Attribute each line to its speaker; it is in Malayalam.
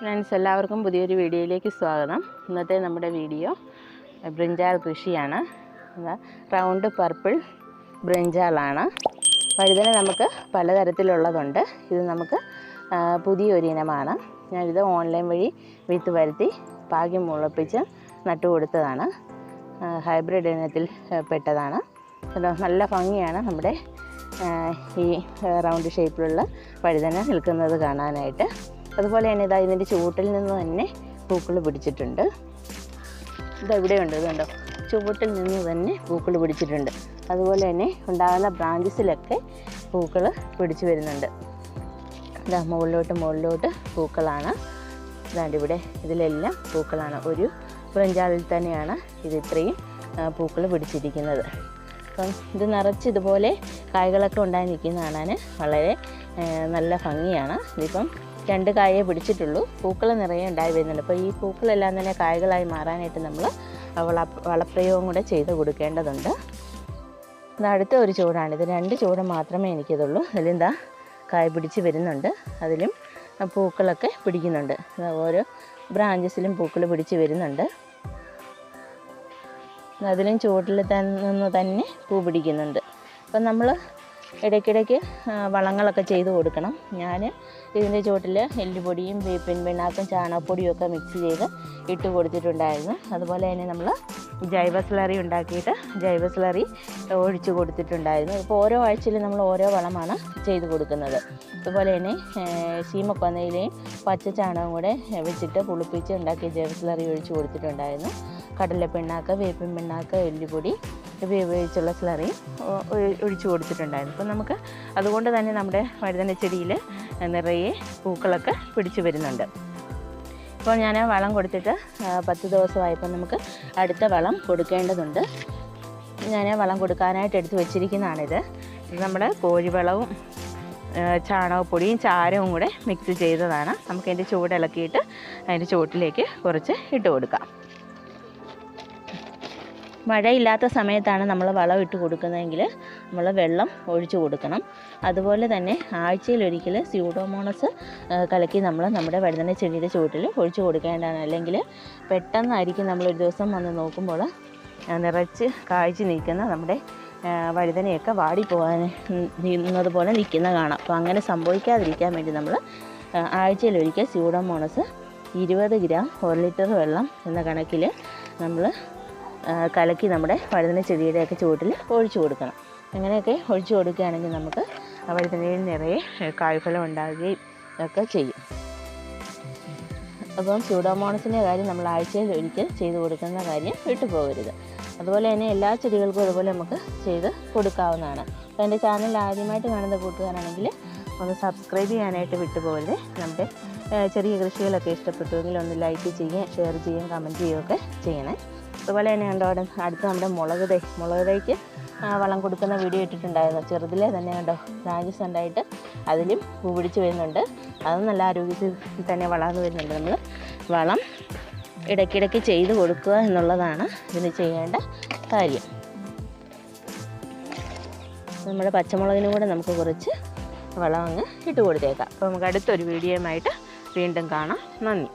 Speaker 1: ഫ്രണ്ട്സ് എല്ലാവർക്കും പുതിയൊരു വീഡിയോയിലേക്ക് സ്വാഗതം. ഇന്നത്തെ നമ്മുടെ വീഡിയോ ബ്രിഞ്ചാൾ കൃഷിയാണ്. റൗണ്ട് പർപ്പിൾ ബ്രിഞ്ചാളാണ്. വഴുതന നമുക്ക് പലതരത്തിലുള്ളതുണ്ട്. ഇത് നമുക്ക് പുതിയൊരു ഇനമാണ്. ഞാനിത് ഓൺലൈൻ വഴി വിത്ത് വരുത്തി പാകി മുളപ്പിച്ച് നട്ടുകൊടുത്തതാണ് ഹൈബ്രിഡ് ഇനത്തിൽ പെട്ടതാണ്. നല്ല ഭംഗിയാണ് നമ്മുടെ ഈ റൗണ്ട് ഷേപ്പിലുള്ള വഴുതന നിൽക്കുന്നത് കാണാനായിട്ട്. അതുപോലെ തന്നെ ഇതാ ഇതിന്റെ ചുവട്ടിൽ നിന്ന് തന്നെ പൂക്കൾ പിടിച്ചിട്ടുണ്ട്. ഇതാ ഇതുണ്ടോ? ചുവട്ടിൽ നിന്ന് തന്നെ പൂക്കൾ പിടിച്ചിട്ടുണ്ട്. അതുപോലെ തന്നെ ഉണ്ടാകുന്ന ബ്രാഞ്ചസിലൊക്കെ പൂക്കൾ പിടിച്ചു വരുന്നുണ്ട്. ഇതാ മുകളിലോട്ട് മുകളിലോട്ട് പൂക്കളാണ്. ഇതാണ്ട് ഇവിടെ ഇതിലെല്ലാം പൂക്കളാണ്. ഒരു ബ്രഞ്ചാളിൽ തന്നെയാണ് ഇത് ഇത്രയും പൂക്കൾ പിടിച്ചിരിക്കുന്നത്. അപ്പം ഇത് നിറച്ച് ഇതുപോലെ കായ്കളൊക്കെ ഉണ്ടായി നിൽക്കുന്ന കാണാൻ വളരെ നല്ല ഭംഗിയാണ്. ഇതിപ്പം രണ്ട് കായേ പിടിച്ചിട്ടുള്ളൂ. പൂക്കൾ നിറയെ ഉണ്ടായി വരുന്നുണ്ട്. അപ്പോൾ ഈ പൂക്കളെല്ലാം തന്നെ കായകളായി മാറാനായിട്ട് നമ്മൾ വള വളപ്രയോഗം കൂടെ ചെയ്ത് കൊടുക്കേണ്ടതുണ്ട്. അടുത്ത ഒരു ചൂടാണ്. ഇത് രണ്ട് ചൂട് മാത്രമേ എനിക്കിതുള്ളൂ. അതിലെന്താ കായ പിടിച്ച് വരുന്നുണ്ട്. അതിലും പൂക്കളൊക്കെ പിടിക്കുന്നുണ്ട്. ഓരോ ബ്രാഞ്ചസിലും പൂക്കൾ പിടിച്ച് വരുന്നുണ്ട്. അതിലും ചുവട്ടിൽ തന്നെ തന്നെ പൂ പിടിക്കുന്നുണ്ട്. അപ്പം നമ്മൾ ഇടയ്ക്കിടയ്ക്ക് വളങ്ങളൊക്കെ ചെയ്ത് കൊടുക്കണം. ഞാൻ ഇതിന്റെ ചുവട്ടിൽ എല്ലുപൊടിയും വേപ്പിൻ പിണ്ണാക്കും ചാണകപ്പൊടിയും ഒക്കെ മിക്സ് ചെയ്ത് ഇട്ട് കൊടുത്തിട്ടുണ്ടായിരുന്നു. അതുപോലെ തന്നെ നമ്മൾ ജൈവ സ്ലറി ഉണ്ടാക്കിയിട്ട് ജൈവ സ്ലറി ഒഴിച്ച് കൊടുത്തിട്ടുണ്ടായിരുന്നു. ഇപ്പോൾ ഓരോ ആഴ്ചയിലും നമ്മൾ ഓരോ വളമാണ് ചെയ്ത് കൊടുക്കുന്നത്. അതുപോലെ തന്നെ ശീമക്കൊന്നയിലെയും പച്ച ചാണകം കൂടെ വെച്ചിട്ട് പുളിപ്പിച്ച് ഉണ്ടാക്കിയ ജൈവ സ്ലറി ഒഴിച്ച് കൊടുത്തിട്ടുണ്ടായിരുന്നു. കടല പിണ്ണാക്ക് വേപ്പിൻ പിണ്ണാക്ക് എല്ലുപൊടി ഇവ ഉപയോഗിച്ചുള്ള സ്ലറി ഒഴിച്ചു കൊടുത്തിട്ടുണ്ടായിരുന്നു. അപ്പം നമുക്ക് അതുകൊണ്ട് തന്നെ നമ്മുടെ വഴുതന ചെടിയിൽ നിറയെ പൂക്കളൊക്കെ പിടിച്ചു വരുന്നുണ്ട്. ഇപ്പോൾ ഞാൻ വളം കൊടുത്തിട്ട് പത്ത് ദിവസമായപ്പോൾ നമുക്ക് അടുത്ത വളം കൊടുക്കേണ്ടതുണ്ട്. ഞാൻ വളം കൊടുക്കാനായിട്ട് എടുത്തു വച്ചിരിക്കുന്നതാണിത്. നമ്മുടെ കോഴിവളവും ചാണകപ്പൊടിയും ചാരവും കൂടെ മിക്സ് ചെയ്തതാണ്. നമുക്ക് ചൂട് ഇളക്കിയിട്ട് അതിന്റെ ചുവട്ടിലേക്ക് കുറച്ച് ഇട്ട് കൊടുക്കാം. മഴയില്ലാത്ത സമയത്താണ് നമ്മൾ വളം ഇട്ട് കൊടുക്കുന്നതെങ്കിൽ നമ്മൾ വെള്ളം ഒഴിച്ചു കൊടുക്കണം. അതുപോലെ തന്നെ ആഴ്ചയിലൊരിക്കൽ സ്യൂഡോമോണസ് കലക്കി നമ്മൾ നമ്മുടെ വഴുതന ചെടിയുടെ ചുവട്ടിൽ ഒഴിച്ചു കൊടുക്കേണ്ടതാണ്. അല്ലെങ്കിൽ പെട്ടെന്നായിരിക്കും ഒരു ദിവസം വന്ന് നോക്കുമ്പോൾ നിറച്ച് കാഴ്ച നിൽക്കുന്ന നമ്മുടെ വഴുതനയൊക്കെ വാടിപ്പോകാൻ നിന്നത് പോലെ നിൽക്കുന്ന കാണാം. അപ്പോൾ അങ്ങനെ സംഭവിക്കാതിരിക്കാൻ വേണ്ടി നമ്മൾ ആഴ്ചയിലൊരിക്കൽ സ്യൂഡോമോണസ് ഇരുപത് ഗ്രാം ഒരു ലിറ്റർ വെള്ളം എന്ന കണക്കിൽ നമ്മൾ കലക്കി നമ്മുടെ വഴുതന ചെടിയുടെയൊക്കെ ചുവട്ടിൽ ഒഴിച്ചു കൊടുക്കണം. അങ്ങനെയൊക്കെ ഒഴിച്ചു കൊടുക്കുകയാണെങ്കിൽ നമുക്ക് വഴുതനയിൽ നിറയെ കായ്ഫലം ഉണ്ടാകുകയും ഒക്കെ ചെയ്യും. അപ്പം സ്യൂഡോമോണസിന്റെ കാര്യം നമ്മൾ ആഴ്ചയിൽ ഒരിക്കൽ ചെയ്ത് കൊടുക്കുന്ന കാര്യം വിട്ടുപോകരുത്. അതുപോലെ തന്നെ എല്ലാ ചെടികൾക്കും അതുപോലെ നമുക്ക് ചെയ്ത് കൊടുക്കാവുന്നതാണ്. അപ്പോൾ എന്റെ ചാനൽ ആദ്യമായിട്ട് കാണുന്ന കൂട്ടുകാരാണെങ്കിൽ ഒന്ന് സബ്സ്ക്രൈബ് ചെയ്യാനായിട്ട് വിട്ടുപോകരുത്. നമ്മുടെ ചെറിയ കൃഷികളൊക്കെ ഇഷ്ടപ്പെട്ടുവെങ്കിൽ ഒന്ന് ലൈക്ക് ചെയ്യുക ഷെയർ ചെയ്യുകയും കമന്റ് ചെയ്യുകയൊക്കെ ചെയ്യണേ. അതുപോലെ തന്നെ കണ്ടോ അവിടെ അടുത്ത് നമ്മുടെ മുളക് തൈ മുളക് തൈക്ക് വളം കൊടുക്കുന്ന വീഡിയോ ഇട്ടിട്ടുണ്ടായിരുന്നു. ചെറുതിലെ തന്നെ കണ്ടോ ബ്രാഞ്ചസ് ഉണ്ടായിട്ട് അതിലും പൂ പിടിച്ച് വരുന്നുണ്ട്. അതും നല്ല ആരോഗ്യത്തിൽ തന്നെ വളർന്നു വരുന്നുണ്ട് നമ്മൾ വളം ഇടയ്ക്കിടയ്ക്ക് ചെയ്ത് കൊടുക്കുക എന്നുള്ളതാണ് ഇതിന് ചെയ്യേണ്ട കാര്യം. നമ്മുടെ പച്ചമുളകിനും കൂടെ നമുക്ക് കുറച്ച് വളം അങ്ങ് ഇട്ട് കൊടുത്തേക്കാം. അപ്പോൾ നമുക്ക് അടുത്തൊരു വീഡിയോയുമായിട്ട് വീണ്ടും കാണാം. നന്ദി.